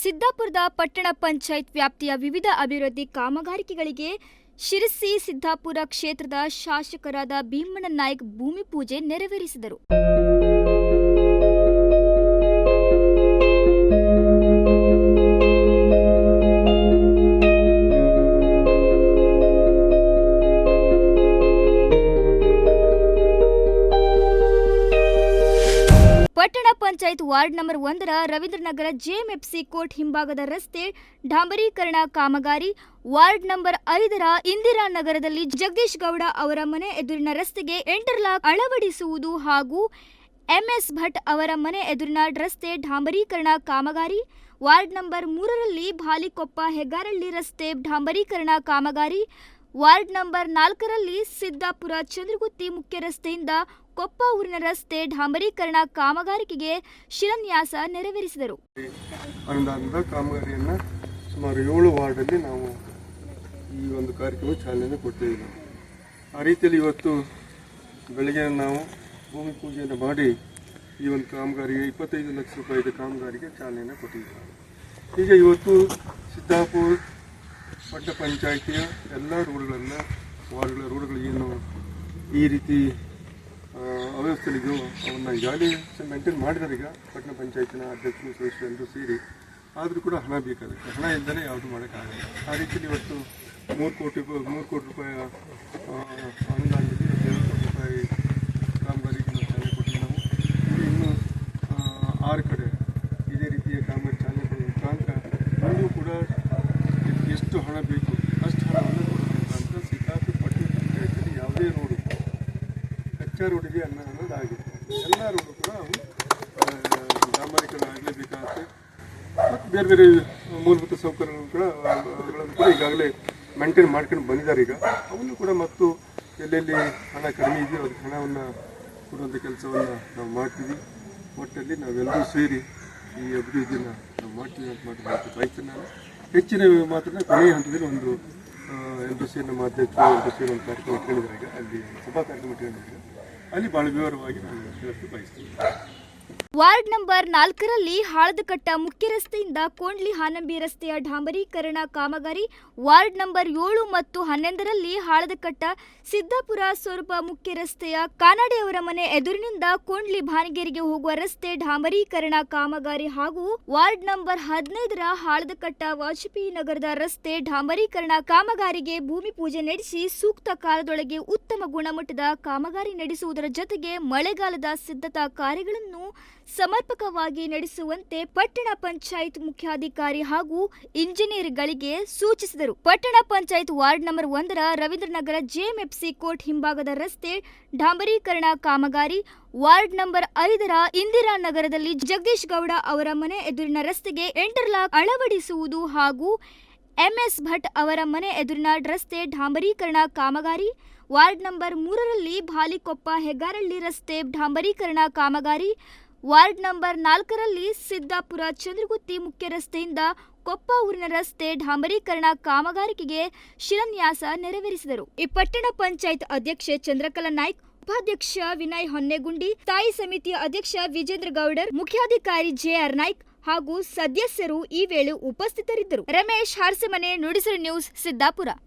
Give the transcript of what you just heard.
ಸಿದ್ದಾಪುರದ ಪಟ್ಟಣ ಪಂಚಾಯತ್ ವ್ಯಾಪ್ತಿಯ ವಿವಿಧ ಅಭಿವೃದ್ಧಿ ಕಾಮಗಾರಿಕೆಗಳಿಗೆ ಶಿರಸಿ ಸಿದ್ದಾಪುರ ಕ್ಷೇತ್ರದ ಶಾಸಕರಾದ ಭೀಮಣ್ಣ ನಾಯ್ಕ್ ಭೂಮಿ ಪೂಜೆ ನೆರವೇರಿಸಿದರು. ಪಟ್ಟಣ ಪಂಚಾಯತ್ ವಾರ್ಡ್ ನಂಬರ್ ಒಂದರ ರವೀಂದ್ರನಗರ ಜೆಎಂಎಫ್ಸಿ ಕೋರ್ಟ್ ಹಿಂಭಾಗದ ರಸ್ತೆ ಡಾಂಬರೀಕರಣ ಕಾಮಗಾರಿ. ವಾರ್ಡ್ ನಂಬರ್ ಐದರ ಇಂದಿರಾನಗರದಲ್ಲಿ ಜಗದೀಶ್ ಗೌಡ ಅವರ ಮನೆ ಎದುರಿನ ರಸ್ತೆಗೆ ಎಂಟರ್ಲಾಕ್ ಅಳವಡಿಸುವುದು ಹಾಗೂ ಎಂಎಸ್ ಭಟ್ ಅವರ ಮನೆ ಎದುರಿನ ರಸ್ತೆ ಡಾಂಬರೀಕರಣ ಕಾಮಗಾರಿ. ವಾರ್ಡ್ ನಂಬರ್ ಮೂರರಲ್ಲಿ ಭಾಲಿಕೊಪ್ಪ ಹೆಗ್ಗಾರಳ್ಳಿ ರಸ್ತೆ ಡಾಂಬರೀಕರಣ ಕಾಮಗಾರಿ. ವಾರ್ಡ್ ನಂಬರ್ ನಾಲ್ಕರಲ್ಲಿ ಸಿದ್ದಾಪುರ ಚಂದ್ರಗುತ್ತಿ ಮುಖ್ಯ ರಸ್ತೆಯಿಂದ ಕೊಪ್ಪ ಊರಿನ ರಸ್ತೆ ಡಾಂಬರೀಕರಣ ಕಾಮಗಾರಿಕೆಗೆ ಶಿಲಾನ್ಯಾಸ ನೆರವೇರಿಸಿದರು. ಅನುದಾನದ ಕಾಮಗಾರಿಯನ್ನು ಸುಮಾರು ಏಳು ವಾರ್ಡಲ್ಲಿ ನಾವು ಈ ಒಂದು ಕಾರ್ಯಕ್ರಮ ಚಾಲನೆ ಕೊಡ್ತಿದ್ದೀವಿ. ಆ ರೀತಿಯಲ್ಲಿ ಇವತ್ತು ಬೆಳಗ್ಗೆ ನಾವು ಭೂಮಿ ಪೂಜೆಯನ್ನು ಮಾಡಿ ಈ ಒಂದು ಕಾಮಗಾರಿಗೆ ಇಪ್ಪತ್ತೈದು ಲಕ್ಷ ರೂಪಾಯಿದ ಕಾಮಗಾರಿಗೆ ಚಾಲನೆಯನ್ನು ಕೊಟ್ಟಿದ್ದೀವಿ. ಈಗ ಇವತ್ತು ಸಿದ್ದಾಪುರ ಪಟ್ಟ ಪಂಚಾಯಿತಿಯ ಎಲ್ಲ ರೋಡ್ಗಳನ್ನು, ವಾರ್ಡ್ಗಳ ರೋಡ್ಗಳು ಏನು ಈ ರೀತಿ ಆ, ಅವ್ಯವಸ್ಥೆಗಳಿದ್ದು ಅವನ್ನ ಈಗಾಗಲೇ ಮೇಂಟೈನ್ ಮಾಡಿದ್ದಾರೆ ಈಗ ಪಟ್ಟಣ ಪಂಚಾಯತಿನ ಅಧ್ಯಕ್ಷರು ಸದಸ್ಯರು ಎಲ್ಲರೂ ಸೇರಿ. ಆದರೂ ಕೂಡ ಹಣ ಬೇಕಾಗುತ್ತೆ. ಹಣ ಇಲ್ಲದೇ ಯಾವುದು ಮಾಡೋಕ್ಕಾಗಲ್ಲ. ಆ ರೀತಿಯಲ್ಲಿ ಇವತ್ತು ಮೂರು ಕೋಟಿ ಮೂರು ಕೋಟಿ ರೂಪಾಯಿ ಅನುದಾನದಲ್ಲಿ ಎರಡು ಕೋಟಿ ರೂಪಾಯಿ ಕಾಮಗಾರಿಗೆ ಚಾಲನೆ ನಾವು. ಇನ್ನು ಆರು ಕಡೆ ಇದೇ ರೀತಿಯ ಕಾಮಗಾರಿ ಚಾಲನೆ ಕೊಡುವ ಮುಖಾಂತರ ಕೂಡ ಎಷ್ಟು ಹಣ ಬೇಕು ಅಷ್ಟು ಹಣವನ್ನು ಕೊಡಬೇಕು ಅಂತ ಸಿದ್ದಾಪುರ ಪಟ್ಟಣ ಪಂಚಾಯತಿಯಲ್ಲಿ ಯಾವುದೇ ರೋಡು ರೋಡಿಗೆ ಅನ್ನ ಎಲ್ಲರೂ ಆಗಿದೆ ಎಲ್ಲ ರೋಡು ಕೂಡ ಡಾಂಬರೀಕರಣ ಮತ್ತು ಬೇರೆ ಬೇರೆ ಮೂಲಭೂತ ಸೌಕರ್ಯಗಳು ಕೂಡ, ಅವುಗಳನ್ನು ಕೂಡ ಈಗಾಗಲೇ ಮೇಂಟೈನ್ ಮಾಡ್ಕೊಂಡು ಬಂದಿದ್ದಾರೆ ಈಗ. ಅವನ್ನು ಕೂಡ ಮತ್ತು ಎಲ್ಲೆಲ್ಲಿ ಹಣ ಕಡಿಮೆ ಇದೆಯೋ ಅದಕ್ಕೆ ಹಣವನ್ನು ಕೊಡುವಂಥ ಕೆಲಸವನ್ನು ನಾವು ಮಾಡ್ತೀವಿ. ಒಟ್ಟಲ್ಲಿ ನಾವೆಲ್ಲರೂ ಸೇರಿ ಈ ಅಭಿವೃದ್ಧಿಯನ್ನು ನಾವು ಮಾಡ್ತೀವಿ ಅಂತ ಮಾಡಿ ಬಯಸ್ತೇನೆ ನಾನು. ಹೆಚ್ಚಿನ ಮಾತ್ರ ಕೊನೆಯ ಹಂತದಲ್ಲಿ ಒಂದು ಎಲ್ ಡಿ ಸಿ ನಮ್ಮ ಅಧ್ಯಕ್ಷರು ಎಲ್ ಡಿ ಸಿ ಒಂದು ಕಾರ್ಯಕ್ರಮ ಇಟ್ಕೊಂಡಿದ್ದಾರೆ ಈಗ. ಅಲ್ಲಿ ಸಭಾ ಕಾರ್ಯಕ್ರಮ ಇಟ್ಕೊಂಡಿದ್ದಾರೆ. ಅಲ್ಲಿ ಭಾಳ ವಿವರವಾಗಿ ನಾನು ಹೇಳಕ್ಕೆ ಬಯಸ್ತೀನಿ ವಾರ್ಡ್ ನಂಬರ್ ನಾಲ್ಕರಲ್ಲಿ ಹಾಳದಕಟ್ಟ ಮುಖ್ಯ ರಸ್ತೆಯಿಂದ ಕೋಂಡ್ಲಿ ಹಾನಂಬಿ ರಸ್ತೆಯ ಡಾಂಬರೀಕರಣ ಕಾಮಗಾರಿ, ವಾರ್ಡ್ ನಂಬರ್ ಏಳು ಮತ್ತು ಹನ್ನೊಂದರಲ್ಲಿ ಹಾಳದಕಟ್ಟ ಸಿದ್ದಾಪುರ ಸ್ವರೂಪ ಮುಖ್ಯ ರಸ್ತೆಯ ಕಾನಾಡೆಯವರ ಮನೆ ಎದುರಿನಿಂದ ಕೋಂಡ್ಲಿ ಭಾನಗೇರಿಗೆ ಹೋಗುವ ರಸ್ತೆ ಡಾಂಬರೀಕರಣ ಕಾಮಗಾರಿ ಹಾಗೂ ವಾರ್ಡ್ ನಂಬರ್ ಹದಿನೈದರ ಹಾಳದಕಟ್ಟ ವಾಜಪೇಯಿ ನಗರದ ರಸ್ತೆ ಡಾಂಬರೀಕರಣ ಕಾಮಗಾರಿಗೆ ಭೂಮಿ ಪೂಜೆ ನಡೆಸಿ ಸೂಕ್ತ ಕಾಲದೊಳಗೆ ಉತ್ತಮ ಗುಣಮಟ್ಟದ ಕಾಮಗಾರಿ ನಡೆಸುವುದರ ಜೊತೆಗೆ ಮಳೆಗಾಲದ ಸಿದ್ಧತಾ ಕಾರ್ಯಗಳನ್ನು ಸಮರ್ಪಕವಾಗಿ ನಡೆಸುವಂತೆ ಪಟ್ಟಣ ಪಂಚಾಯತ್ ಮುಖ್ಯಾಧಿಕಾರಿ ಹಾಗೂ ಇಂಜಿನಿಯರ್ಗಳಿಗೆ ಸೂಚಿಸಿದರು. ಪಟ್ಟಣ ಪಂಚಾಯತ್ ವಾರ್ಡ್ ನಂಬರ್ ಒಂದರ ರವೀಂದ್ರನಗರ ಜೆಎಂಎಫ್ಸಿ ಕೋರ್ಟ್ ಹಿಂಭಾಗದ ರಸ್ತೆ ಡಾಂಬರೀಕರಣ ಕಾಮಗಾರಿ, ವಾರ್ಡ್ ನಂಬರ್ ಐದರ ಇಂದಿರಾನಗರದಲ್ಲಿ ಜಗದೀಶ್ ಗೌಡ ಅವರ ಮನೆ ಎದುರಿನ ರಸ್ತೆಗೆ ಇಂಟರ್ಲಾಕ್ ಅಳವಡಿಸುವುದು ಹಾಗೂ ಎಂಎಸ್ ಭಟ್ ಅವರ ಮನೆ ಎದುರಿನ ರಸ್ತೆ ಡಾಂಬರೀಕರಣ ಕಾಮಗಾರಿ, ವಾರ್ಡ್ ನಂಬರ್ ಮೂರರಲ್ಲಿ ಭಾಲಿಕೊಪ್ಪ ಹೆಗ್ಗಾರಳ್ಳಿ ರಸ್ತೆ ಡಾಂಬರೀಕರಣ ಕಾಮಗಾರಿ ವಾರ್ಡ್ ನಂಬರ್ ನಾಲ್ಕರಲ್ಲಿ ಸಿದ್ದಾಪುರ ಚಂದ್ರಗುತ್ತಿ ಮುಖ್ಯ ರಸ್ತೆಯಿಂದ ಕೊಪ್ಪ ಊರಿನ ರಸ್ತೆ ಡಾಂಬರೀಕರಣ ಕಾಮಗಾರಿಕೆಗೆ ಶಿಲಾನ್ಯಾಸ ನೆರವೇರಿಸಿದರು. ಈ ಪಟ್ಟಣ ಪಂಚಾಯತ್ ಅಧ್ಯಕ್ಷೆ ಚಂದ್ರಕಲಾ ನಾಯ್ಕ್, ಉಪಾಧ್ಯಕ್ಷ ವಿನಯ್ ಹೊನ್ನೆಗುಂಡಿ ಸ್ಥಾಯಿ ಸಮಿತಿಯ ಅಧ್ಯಕ್ಷ ವಿಜೇಂದ್ರ ಗೌಡರ್, ಮುಖ್ಯಾಧಿಕಾರಿ ಜೆಆರ್ ನಾಯ್ಕ್ ಹಾಗೂ ಸದಸ್ಯರು ಈ ವೇಳೆ ಉಪಸ್ಥಿತರಿದ್ದರು. ರಮೇಶ್, ಹಾರ್ಸಮನೆ ನುಡಿಸರು ನ್ಯೂಸ್, ಸಿದ್ದಾಪುರ.